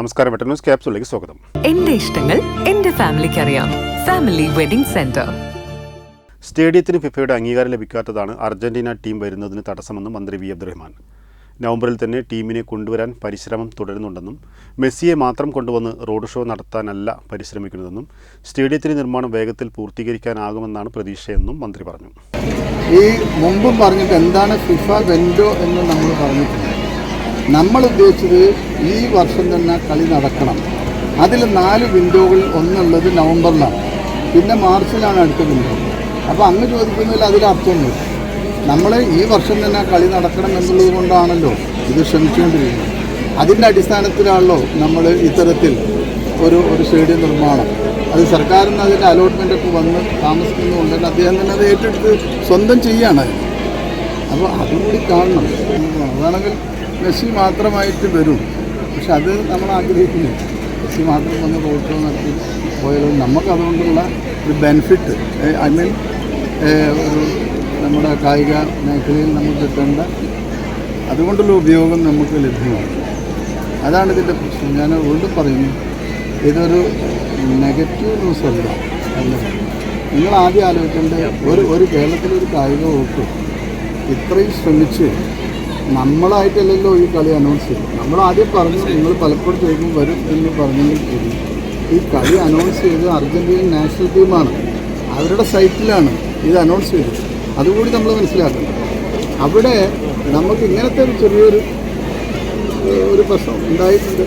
നമസ്കാരം butter news ക്യാപ്സിലേക്ക് സ്വാഗതം. എന്റെ ഇഷ്ടങ്ങൾ എന്റെ ഫാമിലിക്ക് അറിയാം. Family wedding centre. സ്റ്റേഡിയത്തിന് ഫിഫയുടെ അംഗീകാരം ലഭിക്കാത്തതാണ് അർജന്റീന ടീം വരുന്നതിന് തടസ്സമെന്ന് മന്ത്രി വി. അബ്ദുറഹ്മാൻ നവംബറിൽ തന്നെ ടീമിനെ കൊണ്ടുവരാൻ പരിശ്രമം തുടരുന്നുണ്ടെന്നും മെസ്സിയെ മാത്രം കൊണ്ടുവന്ന് റോഡ് ഷോ നടത്താനല്ല പരിശ്രമിക്കുന്നതെന്നും സ്റ്റേഡിയത്തിന് നിർമ്മാണം വേഗത്തിൽ പൂർത്തീകരിക്കാനാകുമെന്നാണ് പ്രതീക്ഷയെന്നും മന്ത്രി പറഞ്ഞു. ഈ മുമ്പും പറഞ്ഞിട്ട് എന്താണ് ഫിഫ വെൻഡോ എന്ന് നമ്മൾ പറഞ്ഞിട്ടുണ്ട് നമ്മൾ ഉദ്ദേശിച്ചത് ഈ വർഷം തന്നെ കളി നടക്കണം. അതിൽ നാല് വിൻഡോകൾ ഒന്നുള്ളത് നവംബറിലാണ്. പിന്നെ മാർച്ചിലാണ് അടുത്ത വിൻഡോ അപ്പോൾ അങ്ങ് ചോദിക്കുന്നതിൽ അതിൽ അർത്ഥമൊന്നുമില്ല നമ്മൾ ഈ വർഷം തന്നെ കളി നടക്കണം എന്നുള്ളത് കൊണ്ടാണല്ലോ ഇത് ശ്രമിച്ചുകൊണ്ടിരിക്കുന്നത്. അതിന്റെ അടിസ്ഥാനത്തിലാണല്ലോ നമ്മൾ ഇത്തരത്തിൽ ഒരു ഒരു സ്റ്റേഡിയം നിർമ്മാണം. അത് സർക്കാരിൽ നിന്ന് അതിന്റെ അലോട്ട്മെന്റ് ഒക്കെ വന്ന് താമസിക്കുന്നതുകൊണ്ട് തന്നെ അദ്ദേഹം തന്നെ അത് ഏറ്റെടുത്ത് സ്വന്തം ചെയ്യാണ്. അപ്പോൾ അതും കൂടി കാണണം. അതാണെങ്കിൽ മെസ്സി മാത്രമായിട്ട് വരും. പക്ഷെ അത് നമ്മൾ ആഗ്രഹിക്കുന്നു മെസ്സി മാത്രം വന്ന് ഷോ നടത്തി പോയാലും? നമുക്ക് അതുകൊണ്ടുള്ള ഒരു ബെനിഫിറ്റ് ഐ മീൻ ഒരു നമ്മുടെ കായിക മേഖലയിൽ നമുക്ക് കിട്ടേണ്ട അതുകൊണ്ടുള്ള ഉപയോഗം നമുക്ക് ലഭ്യമാണ്. അതാണ് ഇതിന്റെ പ്രശ്നം. ഞാൻ വീണ്ടും പറയുന്നു ഇതൊരു നെഗറ്റീവ് ന്യൂസ് അല്ല. അല്ല. നിങ്ങൾ ആദ്യം ആലോചിക്കേണ്ട ഒരു ഒരു കേരളത്തിലൊരു കായിക വകുപ്പ് ഇത്രയും ശ്രമിച്ച് നമ്മളായിട്ടല്ലല്ലോ ഈ കളി അനൗൺസ് ചെയ്തു നമ്മൾ ആദ്യം പറഞ്ഞു നിങ്ങൾ പലപ്പോഴും ചോദിക്കും വരും എന്ന് പറഞ്ഞെങ്കിൽ ഈ കളി അനൗൺസ് ചെയ്ത് അർജന്റീന നാഷണൽ ടീമാണ് അവരുടെ സൈറ്റിലാണ് ഇത് അനൗൺസ് ചെയ്തത്. അതുകൂടി നമ്മൾ മനസ്സിലാക്കണം. അവിടെ നമുക്ക് ഇങ്ങനത്തെ ഒരു ചെറിയൊരു ഒരു പ്രശ്നം ഉണ്ടായിട്ടുണ്ട്.